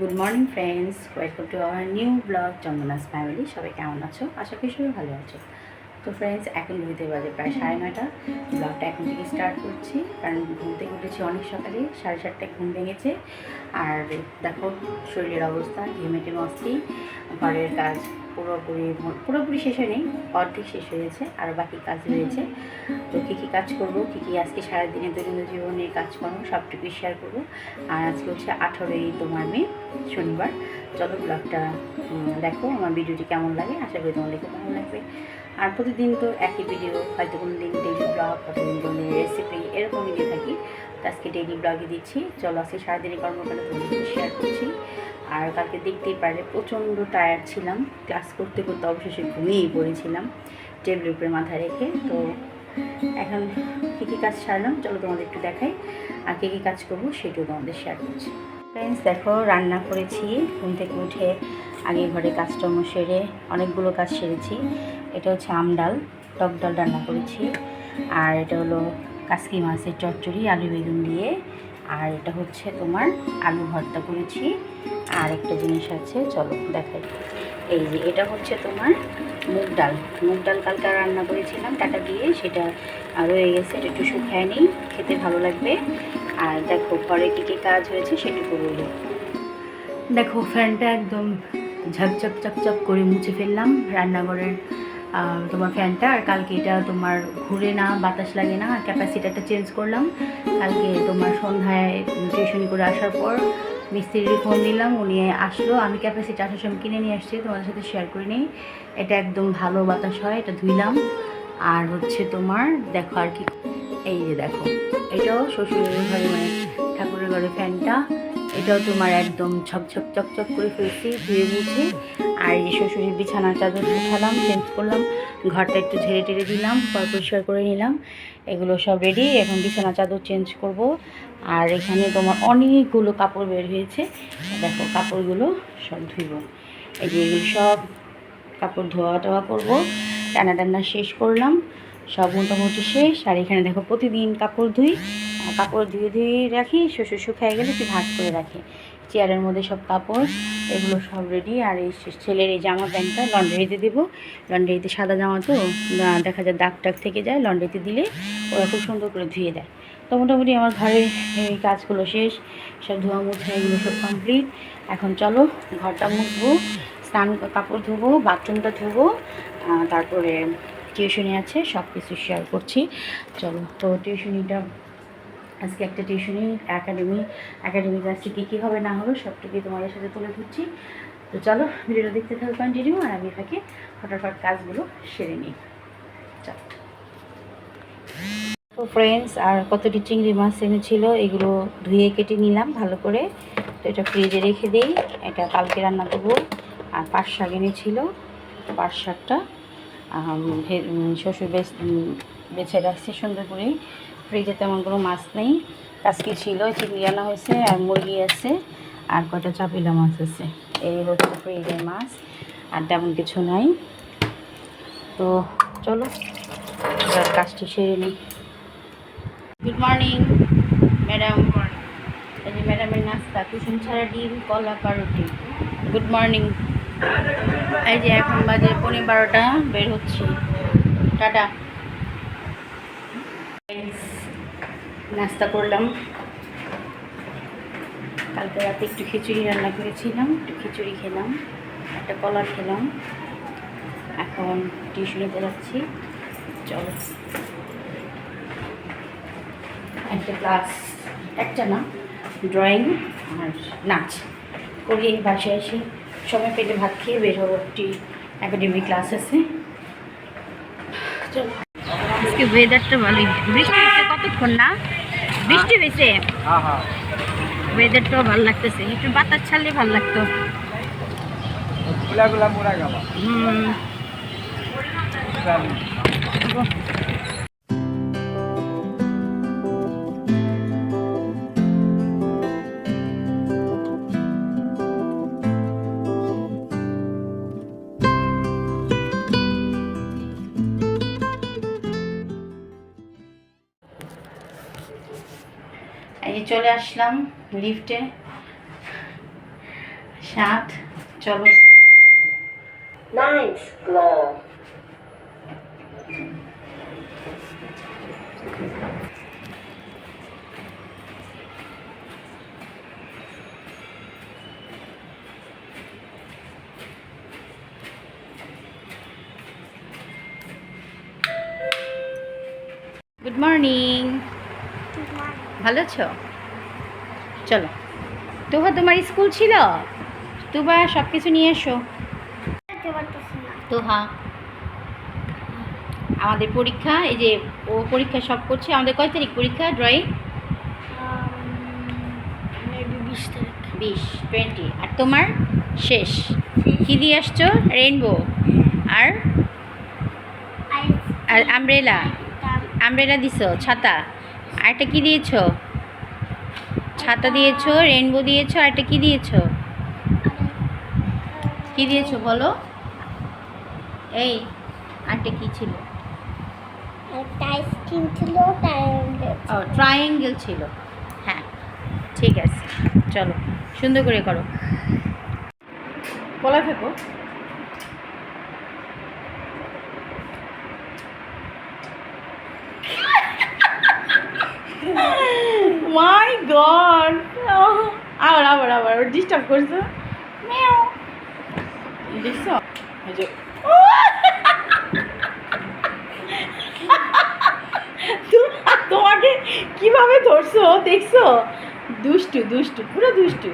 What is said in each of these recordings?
Good morning friends welcome to our new blog Chandana's family সবাই কেমন আছো? আশা করি সবাই ভালো আছো। তো ফ্রেন্ডস এখন ঘুরতে বাজে প্রায় সাড়ে নয়টা। ব্লগটা এখন থেকে স্টার্ট করছি, কারণ ঘুম থেকে উঠেছি অনেক সকালে, সাড়ে সাতটায় ঘুম ভেঙেছে। আর দেখো, শরীরের অবস্থা ঘেমেটে মস্তি ঘরের কাজ পুরোপুরি পুরোপুরি শেষ হয়নি, অর্ধেক শেষ হয়েছে আর বাকি কাজ রয়েছে। কী কী কাজ করব, কী কী আজকে সারাদিনের দৈনন্দিন জীবনের কাজকর্ম, সবটুকুই শেয়ার করব। আর আজকে হচ্ছে আঠারোই তোমার মে, শনিবার। চলো ব্লগটা দেখো আমার ভিডিওটি কেমন লাগে, আশা করি দেখে ভালো লাগবে। আর প্রতিদিন তো একই ভিডিও হয়তো কোনো দিন ডেইলি ব্লগ কতদিন কোনো দিন রেসিপি এরকম ভিডিও থাকি। তো আজকে ডেইলি ব্লগে দিচ্ছি। চলো আজকে সারাদিনের কর্মকাণ্ড তোমাদের শেয়ার করছি। আর কালকে দেখতেই পারলে প্রচণ্ড টায়ার্ড ছিলাম। ক্লাস করতে করতে অবশেষে ঘুমিয়েই পড়েছিলাম টেবিলের উপরে মাথা রেখে। তো এখন কী কী কাজ সারলাম? চলো তোমাদের একটু দেখাই। আর কী কী কাজ করব সেটাও তোমাদের শেয়ার করছি। ফ্রেন্ডস দেখো, রান্না করেছি। ঘুম থেকে উঠে আগে ঘরে কাজকর্ম সেরে অনেকগুলো কাজ সেরেছি। এটা হচ্ছে আম ডাল, টক ডাল রান্না করেছি। আর এটা হলো কাসকি মাছের চচ্চড়ি, আলু বেগুন দিয়ে। আর এটা হচ্ছে তোমার আলু ভর্তা করেছি। আর একটা জিনিস আছে, চলো দেখাই। এই যে, এটা হচ্ছে তোমার মুগ ডাল। মুগ ডাল কালকে রান্না করেছিলাম, টাটা দিয়ে সেটা রয়ে গেছে, এটা একটু শুকায় নিই, খেতে ভালো লাগবে। আর দেখো ঘরে কী কী কাজ হয়েছে সেটুকু বলি দেখো, ফ্যানটা একদম ঝকঝক চকচক করে মুছে ফেললাম রান্নাঘরের তোমার ফ্যানটা। আর কালকে এটা তোমার ঘুরে না, বাতাস লাগে না ক্যাপাসিটারটা চেঞ্জ করলাম। কালকে তোমার সন্ধ্যায় টিউশনি করে আসার পর মিস্ত্রির ফোন দিলাম উনি আসলো। আমি ক্যাপাসিটি আসার সময় কিনে নিয়ে আসছি, তোমাদের সাথে শেয়ার করে নিই। এটা একদম ভালো বাতাস হয়, এটা ধুইলাম আর হচ্ছে তোমার, দেখো আর কি। এই যে দেখো, এটাও শ্বশুরের ঘরে মানে ঠাকুরের ঘরে ফ্যানটা। এটাও তোমার একদম ঝকঝক চকচক করে ফেলছি, ধুয়ে মুছে। আর এই শ্বশুরের বিছানার চাদর উঠালাম চেঞ্জ করলাম। ঘরটা একটু ঝেড়ে টেড়ে দিলাম পর পরিষ্কার করে নিলাম। এগুলো সব রেডি এখন বিছানা চাদর চেঞ্জ করব। আর এখানে তোমার অনেকগুলো কাপড় বের হয়েছে। দেখো, কাপড়গুলো সব ধুইব। এই যে এগুলো সব কাপড় ধোয়া টোয়া করব। টানা টান্না শেষ করলাম। সব মোটামুটি শেষ। আর এখানে দেখো, প্রতিদিন কাপড় ধুই। কাপড় ধুয়ে ধুয়ে রাখি। শ্বশুর শুকায় গেলে একটু ভাঁজ করে রাখি। চেয়ারের মধ্যে সব কাপড়, এগুলো সব রেডি আর এই ছেলের এই জামা প্যান্টটা লন্ড্রিতে দেবো। লন্ড্রিতে সাদা জামা তো দেখা যায় দাগ টাক থেকে যায়। লন্ড্রিতে দিলে ওরা খুব সুন্দর করে ধুয়ে দেয়। তো মোটামুটি আমার ঘরের এই কাজগুলো শেষ, সব ধোয়া মুছা এগুলো সব কমপ্লিট এখন চলো ঘরটা মুছবো, স্নান কাপড় ধুবো বাথরুমটা ধুবো তারপরে টিউশনি আছে সব কিছু শেয়ার করছি। চলো, তো টিউশনিটা আজকে একটা টিউশনি একাডেমি একাডেমিতে আজকে কী কী হবে না হবে সবটুকুই তোমাদের সাথে তুলে ধরছি। তো চলো, ভিডিওটা দেখতে থাকো কন্টিনিউ আর আমি থাকে, ফটাফট কাজগুলো সেরে নিই। চলো। তো ফ্রেন্ডস আর কতটি চিংড়ি মাছ এনেছিল, এগুলো ধুয়ে কেটে নিলাম ভালো করে। তো এটা ফ্রিজে রেখে দিই, এটা কালকে রান্না দেবো আর পাট শাক এনেছিল, পাট শাকটা শ্বশুর বেশ বেছে রাখছে সুন্দর করে। ফ্রিজে তেমন কোনো মাছ নেই আজকে ছিল, চিংড়ি আনা হয়েছে, আর মুরগি আছে, আর কটা চাপিলা মাছ আছে। এই হচ্ছে ফ্রিজের মাছ, আর তেমন কিছু নাই। তো চলো কাজটি সেরে নিই। গুড মর্নিং ম্যাডাম এই যে ম্যাডামের নাস্তা কুসুম ছাড়া ডিম, কলা, পাউরুটি। গুড মর্নিং এই যে এখন বাজে পনেরো বারোটা, বের হচ্ছি। টাটা। নাস্তা করলাম। কালকে রাতে একটু খিচুড়ি রান্না করেছিলাম, একটু খিচুড়ি খেলাম, একটা কলা খেলাম। এখন টিউশনিতে যাচ্ছি চলো। একটা ক্লাস একটা না ড্রয়িং আর নাচ। করিয়ে বাসায় এসে সময় পেলে ভাত খেয়ে বের হব। একটি একাডেমি ক্লাস আছে। আজকে ওয়েদারটা ভালোই। বৃষ্টি হয়েছে কতক্ষণ না? বৃষ্টি হয়েছে? ওয়েদারটাও ভালো লাগতেছে। একটু বাতাস ছাড়লে ভালো লাগতো। গুলা মোড়া গেল। হুম। চলে আসলাম লিফটে। সাত চলো। গুড মর্নিং ভালো আছো? চলো। তুবা তোমার স্কুল ছিল? তুবা সব কিছু নিয়ে এসো। তো হ্যাঁ আমাদের পরীক্ষা এই যে ও পরীক্ষা সব করছে আমাদের কয় তারিখ পরীক্ষা ড্রয়িং বিশ টোয়েন্টি আর তোমার? শেষ। কী দিয়ে আসছো? রেইনবো আর? আর আমব্রেলা আমব্রেলা দিছো ছাতা। আরেকটা কি দিয়েছ? ছাতা দিয়েছ রেনবো দিয়েছ আরেকটা কি দিয়েছ? কি দিয়েছ বলো? এই আরেকটা কি ছিল? একটা ছিল ও ট্রায়াঙ্গেল ছিল। হ্যাঁ ঠিক আছে চলো সুন্দর করে করো। বলা থাকো। মাই গড আবার আবার আবার ডিস্টার্ব করছ। মেও তোমাকে কীভাবে ধরছো? দেখছ? দুষ্টু দুষ্টু, পুরো দুষ্টু।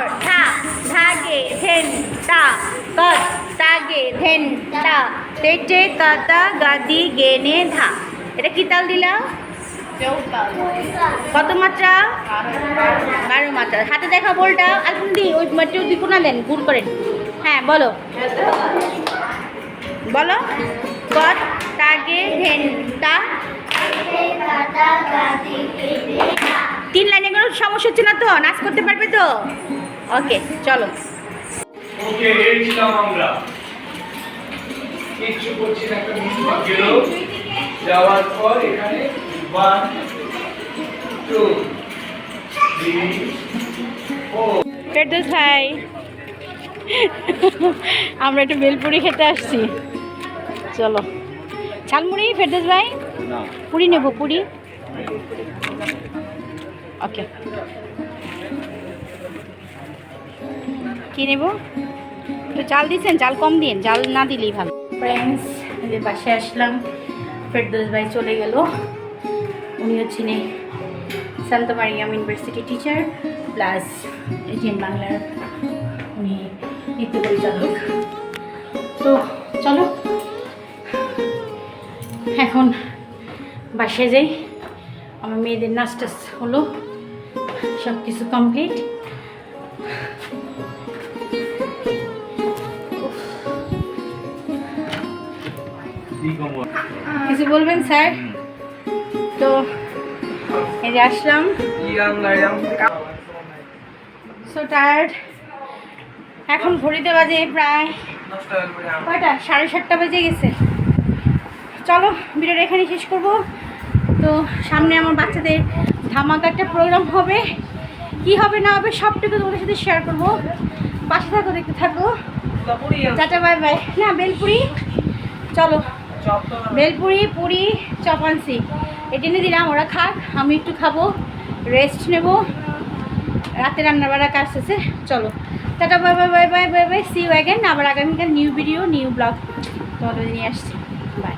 মিয়াও। থা ধাগে ধেন তা কত, তাগে ধেন তা তেটে কাতা গাদি গেনে ধা এটা কি তাল দিলা কত মাত্রা? বারো মাত্রা। হাতে দেখা বলটা। এখন দি ওই মাটিও দি কোনা দেন, গুড় করেন। হ্যাঁ বলো। বলো। কত, তাগে ধেন তা তিন লাইনে কোনো সমস্যা হচ্ছে না তো? নাচ করতে পারবে তো? ওকে চলো। ওকে আমরা। কিচ্ছু করছি না একটা গেল যাওয়ার পর এখানে one two three four Ferdous ভাই। আমরা একটু বেলপুরি খেতে আসছি। চলো। ঝালমুড়ি ফেরদৌস ভাই? পুরি নেব পুরি। ওকে। কি নেব? একটু চাল দিচ্ছেন? চাল কম দিন চাল না দিলেই ভালো। ফ্রেন্ডস যে বাসায় আসলাম। ফেরদৌস ভাই চলে গেল। উনি হচ্ছেন এই Santa Mariam university teacher plus AGM বাংলার উনি নৃত্য পরিচালক। তো চলো, এখন বাসায় যাই। আমার মেয়েদের নাচটা হলো সব কিছু কমপ্লিট কিছু বলবেন স্যার? তো এই যে আসলাম। সো টায়ার্ড এখন ঘড়িতে বাজে প্রায় কয়টা? সাড়ে সাতটা বেজে গেছে। চলো ভিডিওটা এখানে শেষ করব। তো সামনে আমার বাচ্চাদের ধামাকা একটা প্রোগ্রাম হবে। কি হবে না হবে সবটুকু তোমাদের সাথে শেয়ার করব। পাশে থাকো দেখতে থাকো। টাটা বাই বাই না বেলপুরি। চলো। বেলপুরি পুরি, চপানসি। এটি এনে দিলাম, ওরা খাক, আমি একটু খাব রেস্ট নেব। রাতে রান্নাবাড়া কাজ শেষে, চলো। Tata, bye bye bye bye bye bye see again আবার আগামীকাল নিউ ভিডিও নিউ ব্লগ তোমাদের নিয়ে আসছি। বাই